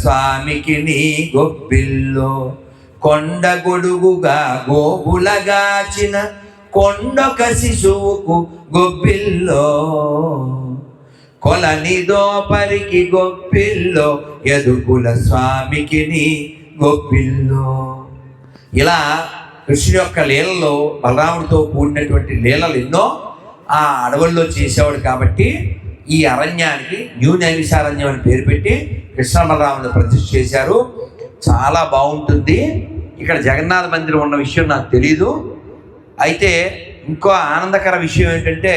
స్వామికి నీ గొప్పిల్లో కొండ గొడుగుగా గోగులగాచిన కొండొక శిశువుకు గొప్పిల్లో. కొలని దోపరికి గొప్పిల్లో ఎదుగుల స్వామికి నీ గొప్పిల్లో. ఇలా కృష్ణుడి యొక్క లీలలో బలరాముడితో కూడినటువంటి లీలలు ఎన్నో ఆ అడవుల్లో చేసేవాడు కాబట్టి ఈ అరణ్యానికి న్యూ నైమిషారణ్యం అని పేరు పెట్టి కృష్ణబలరాముని ప్రతిష్ఠ చేశారు. చాలా బాగుంటుంది. ఇక్కడ జగన్నాథ మందిరం ఉన్న విషయం నాకు తెలియదు అయితే ఇంకో ఆనందకర విషయం ఏంటంటే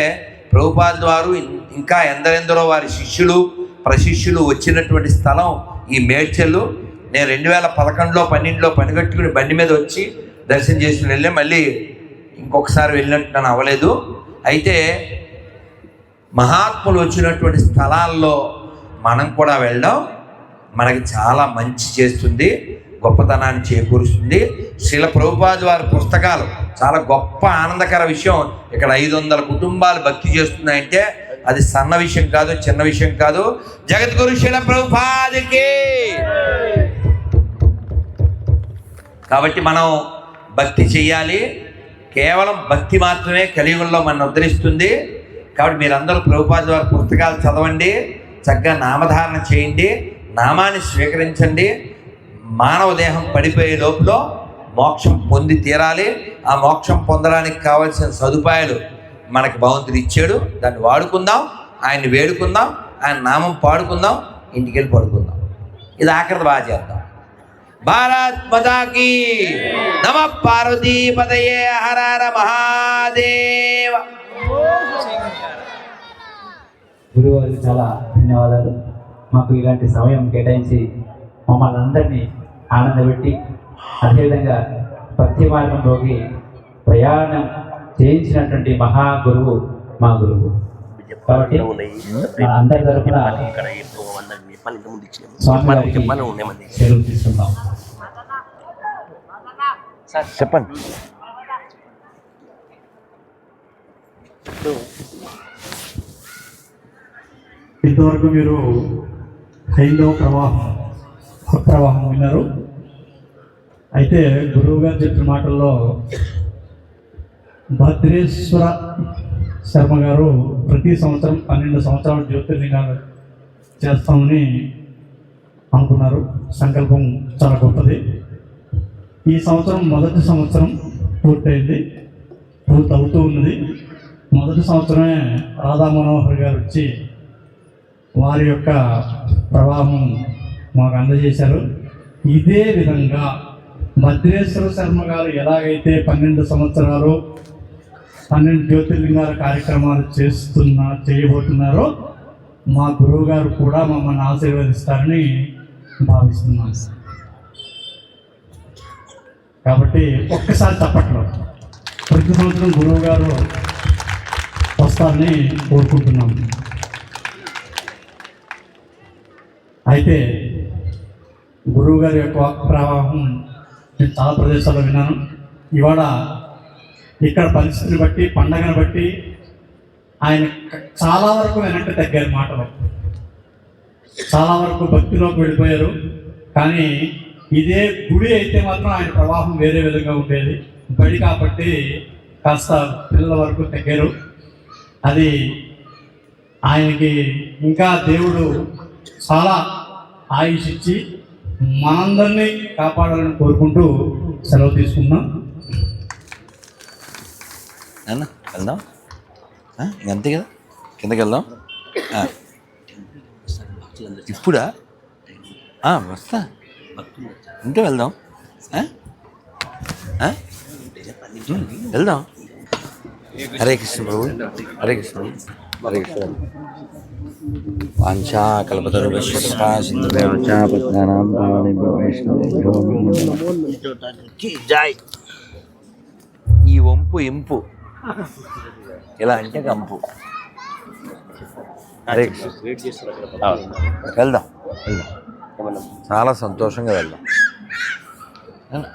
ప్రభుపాద్ వారు ఇంకా ఎందరెందరో వారి శిష్యులు ప్రశిష్యులు వచ్చినటువంటి స్థలం ఈ మేడ్చల్లు నేను రెండు వేల పదకొండులో పన్నెండులో పనిగట్టుకుని బండి మీద వచ్చి దర్శనం చేసుకుని వెళ్ళి మళ్ళీ ఇంకొకసారి వెళ్ళినట్టు నన్ను అవ్వలేదు. అయితే మహాత్ములు వచ్చినటువంటి స్థలాల్లో మనం కూడా వెళ్ళడం మనకి చాలా మంచి చేస్తుంది గొప్పతనాన్ని చేకూరుస్తుంది. శిల ప్రభుపాది వారి పుస్తకాలు చాలా గొప్ప ఆనందకర విషయం. ఇక్కడ ఐదు వందల కుటుంబాలు భక్తి చేస్తున్నాయంటే అది సన్న విషయం కాదు చిన్న విషయం కాదు. జగద్గురు శిల ప్రభుపాదికి! కాబట్టి మనం భక్తి చెయ్యాలి కేవలం భక్తి మాత్రమే కలియుగంలో మనం ఉద్ధరిస్తుంది. కాబట్టి మీరందరూ ప్రభుపాద వారి పుస్తకాలు చదవండి చక్కగా నామధారణ చేయండి నామాన్ని స్వీకరించండి. మానవ దేహం పడిపోయే లోపల మోక్షం పొంది తీరాలి. ఆ మోక్షం పొందడానికి కావాల్సిన సదుపాయాలు మనకి భగవంతుడు ఇచ్చాడు. దాన్ని వాడుకుందాం ఆయన్ని వేడుకుందాం ఆయన నామం పాడుకుందాం ఇంటికి వెళ్ళి పడుకుందాం. ఇది ఆఖరిది బాగా చేద్దాం. భారత్ మతాకి నమ పార్వతీ పదయే హర హర మహాదేవ! గురువారికి చాలా ధన్యవాదాలు. మాకు ఇలాంటి సమయం కేటాయించి మమ్మల్ని అందరినీ ఆనందపెట్టి అదేవిధంగా భక్తి మార్గంలోకి ప్రయాణం చేయించినటువంటి మహా గురువు మా గురువు. కాబట్టి అందరి తరఫున స్వామి సెలవు తీసుకుందాం చెప్పండి. ఇంతవరకు మీరు హైందవ ప్రవాహం ప్రవాహం విన్నారు. అయితే గురువు గారు చెప్పిన మాటల్లో భద్రేశ్వర శర్మ గారు ప్రతి సంవత్సరం పన్నెండు సంవత్సరాలు జ్యోతిర్లింగాలు చేస్తామని అనుకున్నారు. సంకల్పం చాలా గొప్పది. ఈ సంవత్సరం మొదటి సంవత్సరం పూర్తయింది. పూర్తి అవుతూ ఉన్నది. మొదటి సంవత్సరమే రాధా మనోహర్ గారు వచ్చి వారి యొక్క ప్రవాహం మాకు అందజేశారు. ఇదే విధంగా భద్రేశ్వర శర్మ గారు ఎలాగైతే పన్నెండు సంవత్సరాలు పన్నెండు జ్యోతిర్లింగాల కార్యక్రమాలు చేస్తున్నా చేయబోతున్నారో మా గురువు గారు కూడా మమ్మల్ని ఆశీర్వదిస్తారని భావిస్తున్నాను కాబట్టి ఒక్కసారి తప్పట్లో ప్రతి సంవత్సరం గురువు గారు వస్తారని కోరుకుంటున్నాము అయితే గురువు గారి యొక్క ప్రవాహం నేను చాలా ప్రదేశాల్లో విన్నాను. ఇవాళ ఇక్కడ పరిస్థితిని బట్టి పండగను బట్టి ఆయన చాలా వరకు వెనక్కి తగ్గారు మాటలు చాలా వరకు భక్తిలోకి వెళ్ళిపోయారు. కానీ ఇదే గుడి అయితే మాత్రం ఆయన ప్రవాహం వేరే విధంగా ఉండేది. బడి కాబట్టి కాస్త పిల్లల వరకు తగ్గారు. అది ఆయనకి ఇంకా దేవుడు చాలా ఆయుష్ ఇచ్చి మనందరినీ కాపాడాలని కోరుకుంటూ సెలవు తీసుకున్నాం వెళ్దాం. ఇంకంతే అంతే కదా? కిందకి వెళ్దాం. ఇప్పుడా? వస్తా. ఉంటే వెళ్దాం. వెళ్దాం. హరే కృష్ణ ప్రభు. హరే కృష్ణ. హరే కృష్ణ. వాంఛా ఈ వంపు ఇంపు. ఇలా అంటే కంపు. హరే కృష్ణ. వెళ్దాం. వెళ్దాం చాలా సంతోషంగా వెళ్దాం.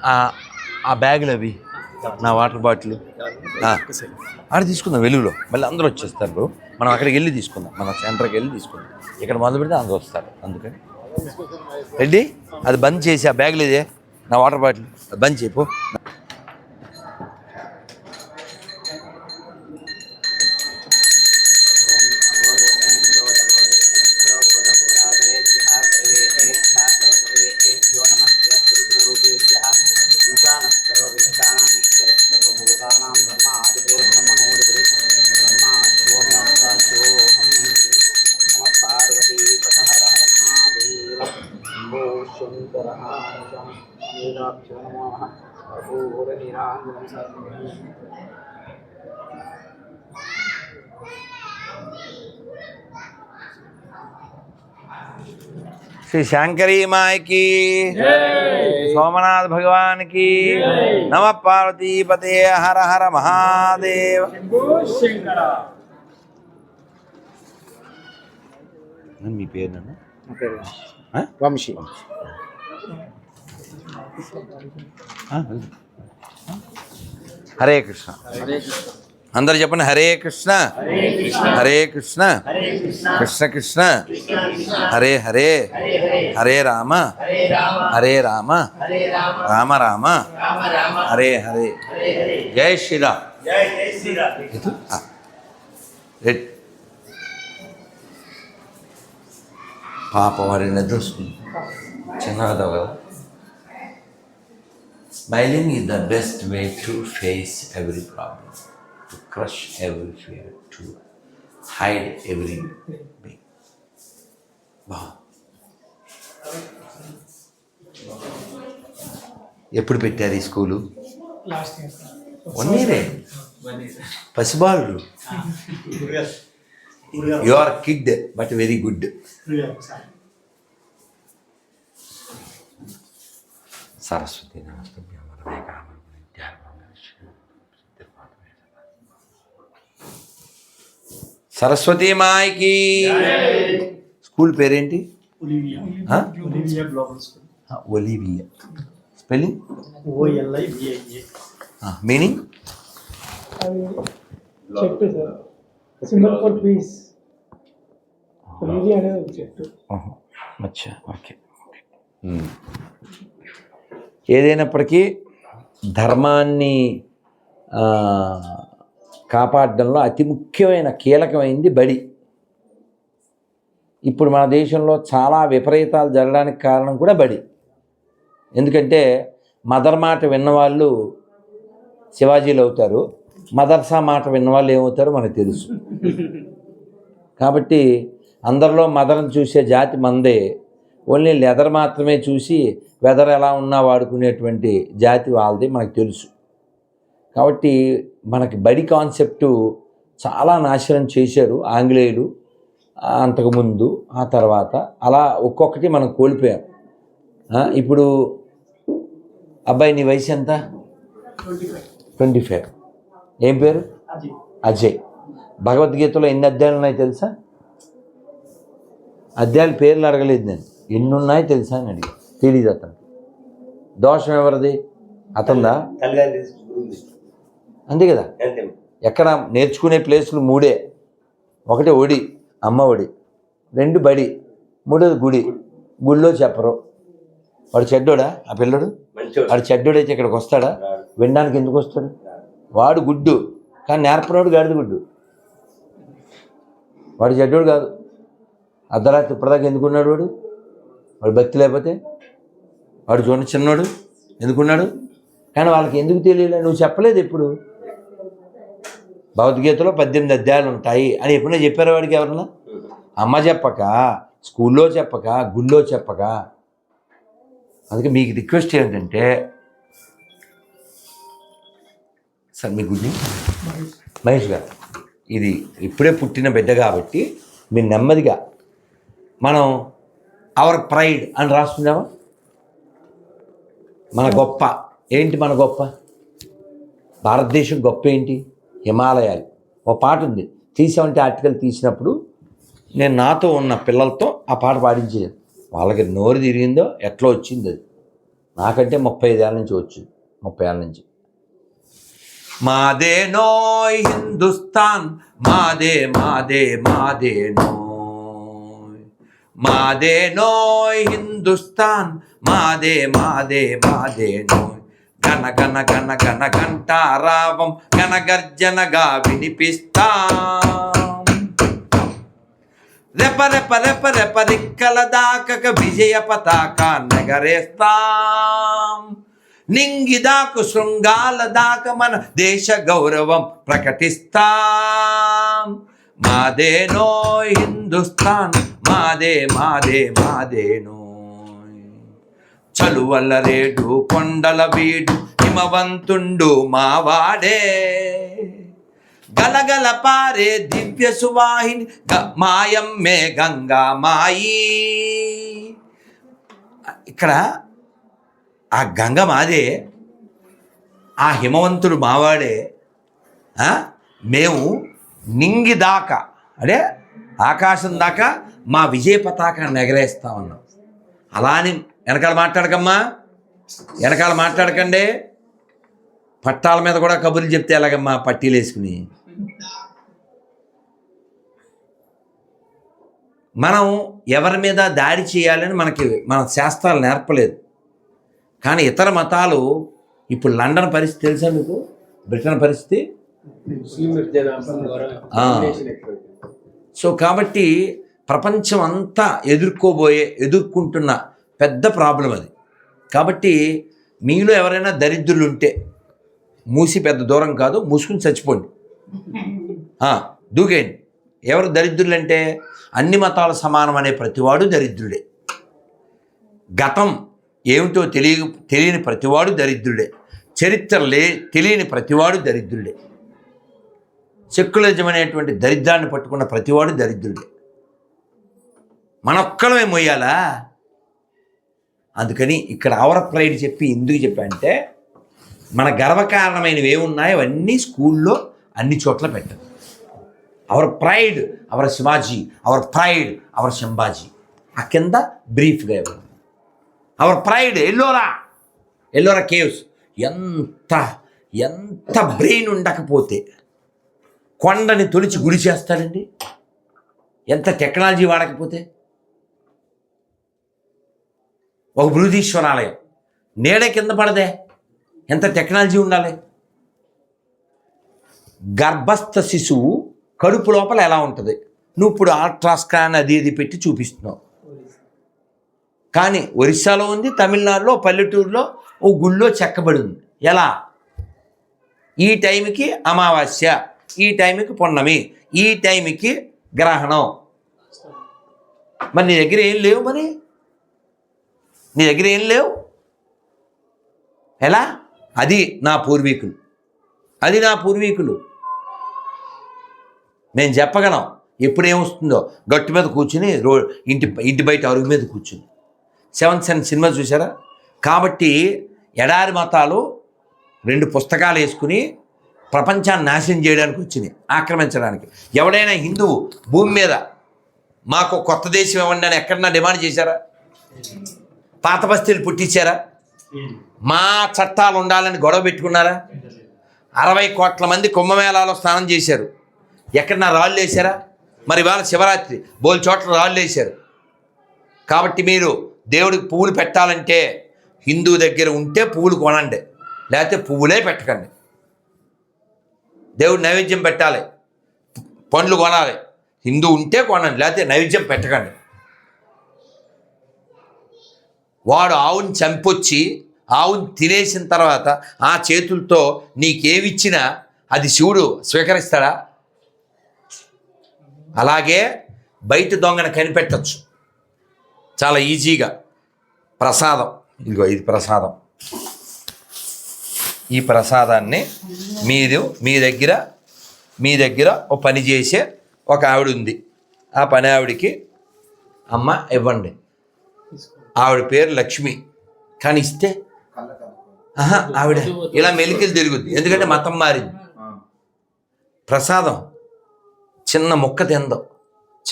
ఆ- బ్యాగులు అవి నా వాటర్ బాటిల్. ఆడ తీసుకుందాం వెలుగులో. మళ్ళీ అందరూ వచ్చేస్తారు బ్రో మనం అక్కడికి వెళ్ళి తీసుకుందాం. మన సెంటర్కి వెళ్ళి తీసుకుందాం. ఇక్కడ మొదలు పెడితే అందరూ వస్తారు. అందుకని. రెడ్డి అది బంద్ చేసి ఆ బ్యాగ్ లేదే నా వాటర్ బాటిల్. అది బంద్ చేయపు శ్రీ శంకరీ మాయకి సోమనాథ్ భగవాన్కి నమ పార్వతీపతే హర హర మహాదేవ మీ పేరు నాన్న వంశీ హరే కృష్ణ అందరు చెప్పండి హరే కృష్ణ. హరే కృష్ణ. కృష్ణ కృష్ణ. హరే హరే. హరే రామ. హరే రామ. రామ రామ. హరే హరే. జై శ్రీరామ్. పాప వారి నిద్ర చిన్నగా కదా. Smiling is the best way to face every problem, crush every fear, to hide every. Wow. ఎప్పుడు పెట్టారు ఈ స్కూలు? వన్ ఇయరే. పసిబాలు you are kid but very good Saraswati నమస్తే సరస్వతి మాయకి. స్కూల్ పేరేంటి? ఒలివియా. స్పెల్లింగ్? మీనింగ్? చెట్టు sir. Symbol for peace Olivia అనేది ఒక చెట్టు. అచ్చా ఓకే. ఏదైనప్పటికీ ధర్మాన్ని ఆ, కాపాడడంలో అతి ముఖ్యమైన కీలకమైంది బడి ఇప్పుడు మన దేశంలో చాలా విపరీతాలు జరగడానికి కారణం కూడా బడి ఎందుకంటే మదర్ మాట విన్నవాళ్ళు శివాజీలు అవుతారు. మదర్సా మాట విన్నవాళ్ళు ఏమవుతారో మనకు తెలుసు. కాబట్టి అందరిలో మదర్ని చూసే జాతి మందే. ఓన్లీ లెదర్ మాత్రమే చూసి వెదర్ ఎలా ఉన్నా వాడుకునేటువంటి జాతి వాళ్ళది మనకు తెలుసు. కాబట్టి మనకి బడి కాన్సెప్టు చాలా నాశనం చేశారు ఆంగ్లేయులు అంతకుముందు ఆ తర్వాత. అలా ఒక్కొక్కటి మనం కోల్పోయాం. ఇప్పుడు అబ్బాయి నీ వయసు ఎంత? Twenty five. ఏం పేరు? అజయ్. భగవద్గీతలో ఎన్ని అధ్యాయాలు ఉన్నాయో తెలుసా? అధ్యాయాల పేర్లు అడగలేదు నేను. ఎన్ని ఉన్నాయో తెలుసా అని అడిగి తెలియదు అతను దోషం ఎవరిది? అతందా అంతే కదా? ఎక్కడ నేర్చుకునే ప్లేసులు మూడే. ఒకటి ఒడి అమ్మ ఒడి. రెండు బడి మూడోది గుడి. గుడిలో చెప్పరు. వాడు చెడ్డోడా? ఆ పిల్లడు? వాడు చెడ్డోడైతే ఇక్కడికి వస్తాడా? వినడానికి ఎందుకు వస్తాడు? వాడు గుడ్డు. కానీ నేర్పనోడు గాడిద గుడ్డు. వాడు చెడ్డోడు కాదు. అర్ధరాత్రి ఇప్పటిదాకా ఎందుకున్నాడు వాడు? వాడు భక్తి లేకపోతే? వాడు చూడండి చిన్నోడు. ఎందుకున్నాడు కానీ వాళ్ళకి ఎందుకు తెలియలే? నువ్వు చెప్పలేదు ఎప్పుడు? భగవద్గీతలో పద్దెనిమిది అధ్యాయాలు ఉంటాయి అని ఎప్పుడైనా చెప్పారా వాడికి ఎవరన్నా? అమ్మ చెప్పక స్కూల్లో చెప్పక గుళ్ళో చెప్పక. అందుకే మీకు రిక్వెస్ట్ ఏంటంటే సార్ మీ గుడ్ మహేష్ గారు. ఇది ఇప్పుడే పుట్టిన బిడ్డ కాబట్టి మీరు నెమ్మదిగా మనం అవర్ ప్రైడ్ అని రాసుకున్నామా మన గొప్ప. ఏంటి మన గొప్ప? భారతదేశం గొప్ప ఏంటి? హిమాలయాలు. ఓ పాట ఉంది. తీసామంటే ఆర్టికల్ తీసినప్పుడు నేను నాతో ఉన్న పిల్లలతో ఆ పాట పాడించేది. వాళ్ళకి నోరు తిరిగిందో ఎట్లా వచ్చింది అది? నాకంటే ముప్పై ఐదేళ్ళ నుంచి వచ్చింది ముప్పై ఏళ్ళ నుంచి. మాదే నోయ్ హిందుస్థాన్. మాదే మాదే మాదే నోయ్. మాదే నోయ్ హిందుస్థాన్. మాదే మాదే మాదే నోయ్. గన గన గన గన ఘంటారావం గన గర్జనగా రెప రెప రెప రెప రిక్కల దాకక విజయ పతాక నగరేస్తాం. నింగిదాకు శృంగాల దాక మన దేశ గౌరవం ప్రకటిస్తాం. మాదేనో హిందుస్థాన్ మాదే మాదే మాదేనో చలువల్ల రేడు కొండల వీడు హిమవంతుండు మావాడే. గలగల పారే దివ్య సువాహిని గ- మాయమ్మే గంగా మాయి. ఇక్కడ ఆ గంగ మాదే ఆ హిమవంతుడు మావాడే మేము నింగి దాకా అంటే ఆకాశం దాకా మా విజయ పతాకాన్ని ఎగరేస్తా ఉన్నాం. అలా అని వెనకాల మాట్లాడకమ్మా. వెనకాల మాట్లాడకండి. పట్టాల మీద కూడా కబుర్లు చెప్తే ఎలాగమ్మా పట్టీలు వేసుకుని? మనం ఎవరి మీద దాడి చేయాలని మనకి మన శాస్త్రాలు నేర్పలేదు. కానీ ఇతర మతాలు ఇప్పుడు లండన్ పరిస్థితి తెలుసా మీకు? బ్రిటన్ పరిస్థితి? సో కాబట్టి ప్రపంచం అంతా ఎదుర్కోబోయే ఎదుర్కొంటున్న పెద్ద ప్రాబ్లం అది. కాబట్టి మీలో ఎవరైనా దరిద్రులు ఉంటే మూసి పెద్ద దూరం కాదు మూసుకుని చచ్చిపోండి. దూకేయండి. ఎవరు దరిద్రులు అంటే అన్ని మతాలు సమానం అనే ప్రతివాడు దరిద్రుడే. గతం ఏమిటో తెలియ తెలియని ప్రతివాడు దరిద్రుడే. చరిత్ర లే తెలియని ప్రతివాడు దరిద్రుడే. సెక్యులరిజం అనేటువంటి దరిద్రాన్ని పట్టుకున్న ప్రతివాడు దరిద్రుడే. మనొక్కలమే మొయ్యాలా? అందుకని ఇక్కడ అవర ప్రైడ్ చెప్పి ఎందుకు చెప్పంటే మన గర్వకారణమైనవి ఏమున్నాయో? అవన్నీ స్కూల్లో అన్ని చోట్ల పెట్టదు our pride our Shivaji our pride our Sambhaji. ఆ కింద బ్రీఫ్గా ఇవ్వండి. Our pride Ellora? Ellora caves. ఎంత ఎంత బ్రెయిన్ ఉండకపోతే కొండని తొలిచి గుడి చేస్తాడండి? ఎంత టెక్నాలజీ వాడకపోతే? ఒక బృహదీశ్వరాలయం. నేడే కింద పడదే. ఎంత టెక్నాలజీ ఉండాలి? గర్భస్థ శిశువు కడుపు లోపల ఎలా ఉంటుంది? నువ్వు ఇప్పుడు అల్ట్రాస్కాన్ అది ఇది పెట్టి చూపిస్తున్నావు. కానీ ఒరిస్సాలో ఉంది తమిళనాడులో పల్లెటూరులో ఓ గుళ్ళో చెక్కబడి ఉంది. ఎలా? ఈ టైంకి అమావాస్య ఈ టైంకి పున్నమి ఈ టైంకి గ్రహణం. మరి నీ దగ్గర ఏం లేవు మరి? నీ దగ్గర ఏం లేవు? ఎలా? అది నా పూర్వీకులు. అది నా పూర్వీకులు. మేము చెప్పగలం ఎప్పుడు ఏమొస్తుందో గట్టు మీద కూర్చుని రో ఇంటి ఇంటి బయట అరుగు మీద కూర్చుని. సెవెంత్ సెన్ సినిమా చూసారా కాబట్టి ఎడారి మతాలు రెండు పుస్తకాలు వేసుకుని ప్రపంచాన్ని నాశనం చేయడానికి వచ్చినాయి ఆక్రమించడానికి. ఎవడైనా హిందువు భూమి మీద మాకు కొత్త దేశం ఇవ్వండి అని ఎక్కడన్నా డిమాండ్ చేశారా? పాత బస్తీలు పుట్టించారా? మా చట్టాలు ఉండాలని గొడవ పెట్టుకున్నారా? అరవై కోట్ల మంది కుంభమేళాలో స్నానం చేశారు. ఎక్కడన్నా రాళ్ళు వేసారా మరి ఇవాళ శివరాత్రి బోల్ చోట్ల రాళ్ళు వేశారు. కాబట్టి మీరు దేవుడికి పువ్వులు పెట్టాలంటే హిందూ దగ్గర ఉంటే పువ్వులు కొనండి. లేకపోతే పువ్వులే పెట్టకండి. దేవుడు నైవేద్యం పెట్టాలి. పండ్లు కొనాలి. హిందూ ఉంటే కొనండి. లేకపోతే నైవేద్యం పెట్టకండి. వాడు ఆవుని చంపొచ్చి ఆవుని తినేసిన తర్వాత ఆ చేతులతో నీకేమిచ్చినా అది శివుడు స్వీకరిస్తాడా? అలాగే బయట దొంగను కనిపెట్టచ్చు. చాలా ఈజీగా. ప్రసాదం. ఇదిగో ఇది ప్రసాదం. ఈ ప్రసాదాన్ని మీరు మీ దగ్గర మీ దగ్గర ఒక పని చేసే ఒక ఆవిడ ఉంది ఆ పని ఆవిడికి అమ్మ ఇవ్వండి. ఆవిడ పేరు లక్ష్మి. కానీ ఇస్తే? ఆహా, ఆవిడ. ఇలా మెలికలు తిరుగుద్ది. ఎందుకంటే మతం మారింది. ప్రసాదం. చిన్న మొక్క తిందో.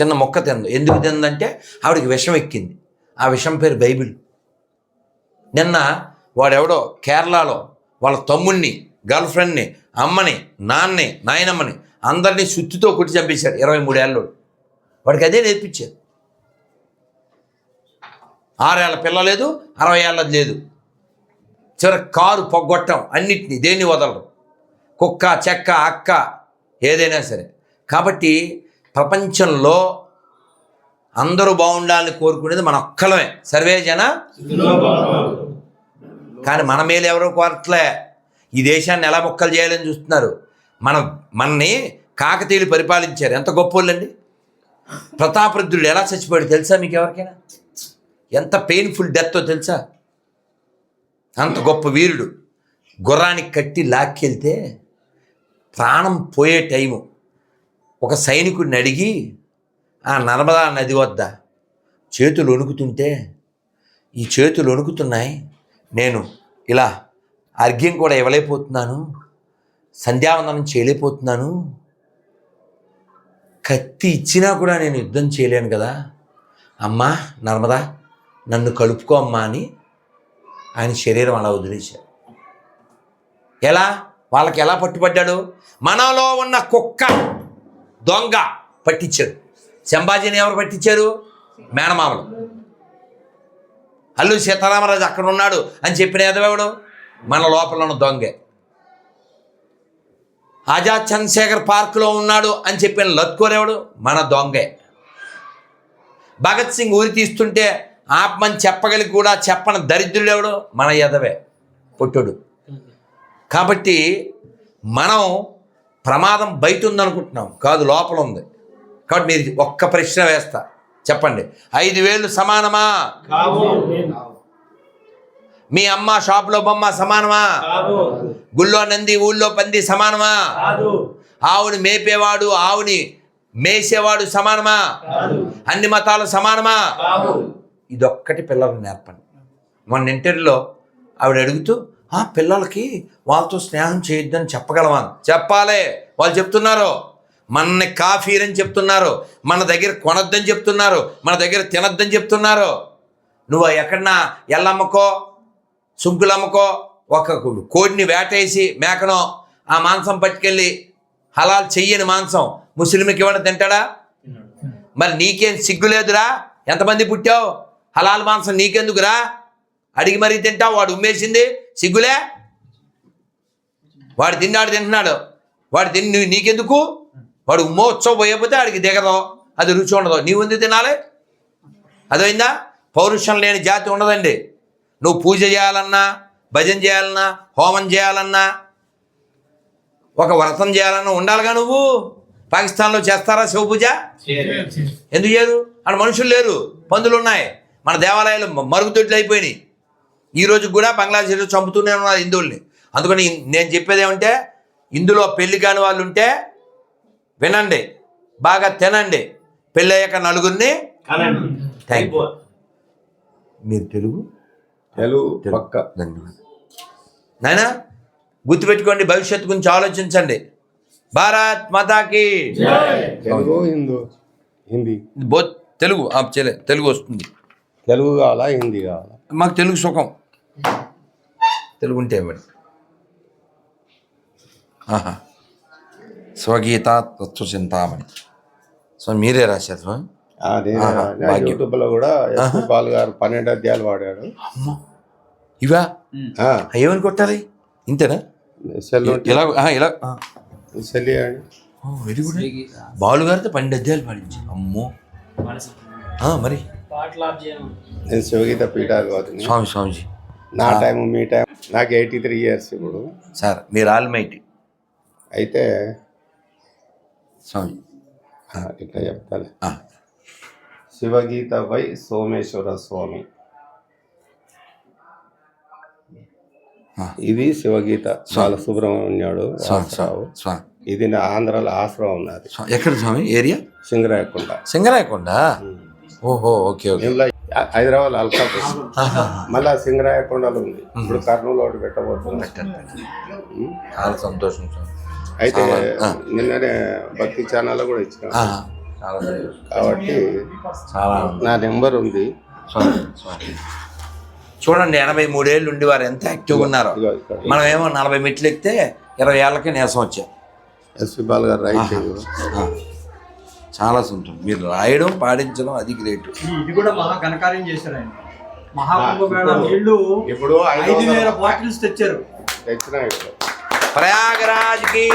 చిన్న మొక్క తిందో. ఎందుకు తిందంటే ఆవిడకి విషం ఎక్కింది. ఆ విషం పేరు బైబిల్. నిన్న వాడెవడో కేరళలో వాళ్ళ తమ్ముణ్ణి గర్ల్ ఫ్రెండ్ని అమ్మని నాన్నని నాయనమ్మని అందరినీ సుత్తితో కొట్టి చంపేశాడు. ఇరవై మూడేళ్ళు వాడికి అదే నేర్పించారు. ఆరేళ్ళ పిల్ల లేదు అరవై ఏళ్ళది లేదు. చివరి కారు పొగ్గొట్టం అన్నిటినీ దేన్ని వదలరు? కుక్క చెక్క అక్క ఏదైనా సరే. కాబట్టి ప్రపంచంలో అందరూ బాగుండాలని కోరుకునేది మన ఒక్కలమే. సర్వే జన కానీ మన మేలు ఎవరో కోరట్లే? ఈ దేశాన్ని ఎలా మొక్కలు చేయాలని చూస్తున్నారు? మన మనని కాకతీయులు పరిపాలించారు. ఎంత గొప్పోళ్ళండి? ప్రతాపరుద్రుడు ఎలా చచ్చిపోయాడు తెలుసా మీకు ఎవరికైనా? ఎంత పెయిన్ఫుల్ డెత్తో తెలుసా? అంత గొప్ప వీరుడు. గుర్రానికి కట్టి లాక్కెళ్తే ప్రాణం పోయే టైము. ఒక సైనికుడిని అడిగి ఆ నర్మదా నది వద్ద చేతులు వణుకుతుంటే ఈ చేతులు వణుకుతున్నాయి. నేను ఇలా అర్ఘ్యం కూడా ఇవ్వలేకపోతున్నాను. సంధ్యావందనం చేయలేకపోతున్నాను. కత్తి ఇచ్చినా కూడా నేను యుద్ధం చేయలేను కదా. అమ్మా నర్మదా నన్ను కలుపుకో అమ్మా అని ఆయన శరీరం అలా వదిలేశారు. ఎలా? వాళ్ళకి ఎలా పట్టుబడ్డాడు? మనలో ఉన్న కుక్క దొంగ పట్టించాడు. సంభాజీని ఎవరు పట్టించారు? మేనమామలు. అల్లు సీతారామరాజు అక్కడ ఉన్నాడు అని చెప్పిన ఎదవెవడు మన లోపల ఉన్న దొంగే. ఆజాద్ చంద్రశేఖర్ పార్కులో ఉన్నాడు అని చెప్పిన లత్కోరేవుడు మన దొంగే. భగత్ సింగ్ ఊరి తీస్తుంటే ఆత్మని చెప్పగలిగి కూడా చెప్పని దరిద్రుడెవడు మన ఎదవే పుట్టుడు. కాబట్టి మనం ప్రమాదం బయట ఉందనుకుంటున్నాం కాదు లోపల ఉంది కాబట్టి మీరు ఒక్క ప్రశ్న వేస్తా. చెప్పండి. ఐదు వేలు సమానమా? మీ అమ్మ షాపులో బొమ్మ సమానమా? గుళ్ళో నంది ఊళ్ళో పంది సమానమా? ఆవుని మేపేవాడు ఆవుని మేసేవాడు సమానమా? అన్ని మతాలు సమానమా? ఇదొక్కటి పిల్లలకు నేర్పండి. మొన్న ఇంటర్వ్యూలో ఆవిడ అడుగుతూ ఆ పిల్లలకి వాళ్ళతో స్నేహం చేయొద్దని చెప్పగలమా చెప్పాలి. వాళ్ళు చెప్తున్నారు. మనని కాఫీరని చెప్తున్నారు. మన దగ్గర కొనొద్దని చెప్తున్నారు. మన దగ్గర తినొద్దని చెప్తున్నారు. నువ్వు ఎక్కడన్నా ఎల్లమ్మకో సుంకులమ్మకో ఒక కోడిని వేటేసి మేకనో ఆ మాంసం పట్టుకెళ్ళి హలాల్ చెయ్యని మాంసం ముస్లింకి ఇవ్వడం తింటాడా? మరి నీకేం సిగ్గు లేదురా? ఎంతమంది పుట్టావు? హలాల్ మాంసం నీకెందుకురా? అడిగి మరీ తింటావు వాడు ఉమ్మేసింది. సిగ్గులే? వాడు తిన్నాడు తింటున్నాడు. వాడు తిని నువ్వు నీకెందుకు? వాడు ఉమ్మోత్సవం పోయకపోతే ఆడికి దిగదు. అది రుచి ఉండదు. నీవు ఎందుకు తినాలి? అదైందా పౌరుషం లేని జాతి ఉండదండి. నువ్వు పూజ చేయాలన్నా భజన చేయాలన్నా హోమం చేయాలన్నా ఒక వ్రతం చేయాలన్నా ఉండాలిగా నువ్వు? పాకిస్తాన్లో చేస్తారా శివ పూజ? ఎందుకు చేయరు? అక్కడ మనుషులు లేరు. పందులు ఉన్నాయి. మన దేవాలయాలు మరుగుదొడ్లు అయిపోయినాయి. ఈ రోజు కూడా బంగ్లాదేశ్లో చంపుతూనే ఉన్నారు హిందువుల్ని. అందుకని నేను చెప్పేది ఏమంటే ఇందులో పెళ్ళి కాని వాళ్ళు ఉంటే వినండి బాగా తినండి. పెళ్ళి అయ్యాక నలుగురిని థ్యాంక్ యూ మీరు తెలుగు? తెలుగు పక్క. ధన్యవాదాలు. నాయనా గుర్తుపెట్టుకోండి భవిష్యత్తు గురించి ఆలోచించండి. భారత్ మాతాకి తెలుగు హిందూ హిందీ. బో తెలుగు ఆ, చెలే తెలుగు వస్తుంది. తెలుగు కావాలా హిందీ కావాలా? మాకు తెలుగు సుఖం. తెలుగు ఉంటే ఇవ్వండి ఆహా. స్వగీత తత్వ చింతామణి. సో మీరే రాశారు స్వామి? అదే ఆహా, భాగ్యం. యూట్యూబ్లో కూడా పాల్ గారు పన్నెండు అధ్యాయాలు వాడాడు. అమ్మో ఇవా? ఆ, ఏమని కొట్టాలి? ఇంతేనా? సెల్ ఇలా సెల్ వెరీ గుడ్. బాలు గారితో పన్నెండు అధ్యాయులు పాడించి అమ్మో. ఆ, మరి. నేను శివగీత పీఠాధిపతిని స్వామి స్వామిజీ. నా టైం మీ టైం నాకు ఎయిటీ త్రీ ఇయర్స్ ఇప్పుడు. సార్ మీరు ఆల్మైటీ. అయితే స్వామి. ఇట్లా చెప్తాను శివగీత పై సోమేశ్వర స్వామి. ఇది శివగీత స్వామి. స్వామి ఇది నా ఆంధ్రాలో ఆశ్రమం ఉన్నది స్వామి. ఎక్కడ స్వామి? ఏరియా? సింగరాయకుండ. సింగరాయకొండ? ఓహో ఓకే హైదరాబాద్ అల్కాపూర్ ఆహా. మళ్ళా సింగరాయకొండలో ఉంది. ఇప్పుడు కర్నూలు ఒకటి పెట్టబోతుంది. చాలా సంతోషం అయితే. నిన్ననే భక్తి ఛానల్ కూడా ఇచ్చిన. కాబట్టి. నా నెంబర్ ఉంది. చూడండి ఎనభై మూడేళ్ళు ఉండి వారు ఎంత యాక్టివ్గా ఉన్నారో. మనం ఏమో నలభై మెట్లు ఎక్కితే ఇరవై ఏళ్ళకి నీరసం వచ్చాం ఎస్పి బాల్ గారు రైటింగ్ ఆ. చాలా సొంతం మీరు రాయడం పాడించడం అది గ్రేట్. ఇది కూడా మహా ఘనకార్యం చేశారు ఆయన. ఇప్పుడు ఐదు వేల బాటిల్స్ తెచ్చారు. ప్రయాగరాజ్కి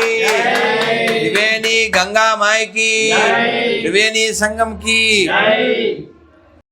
త్రివేణి గంగా మాయకి త్రివేణి సంఘంకి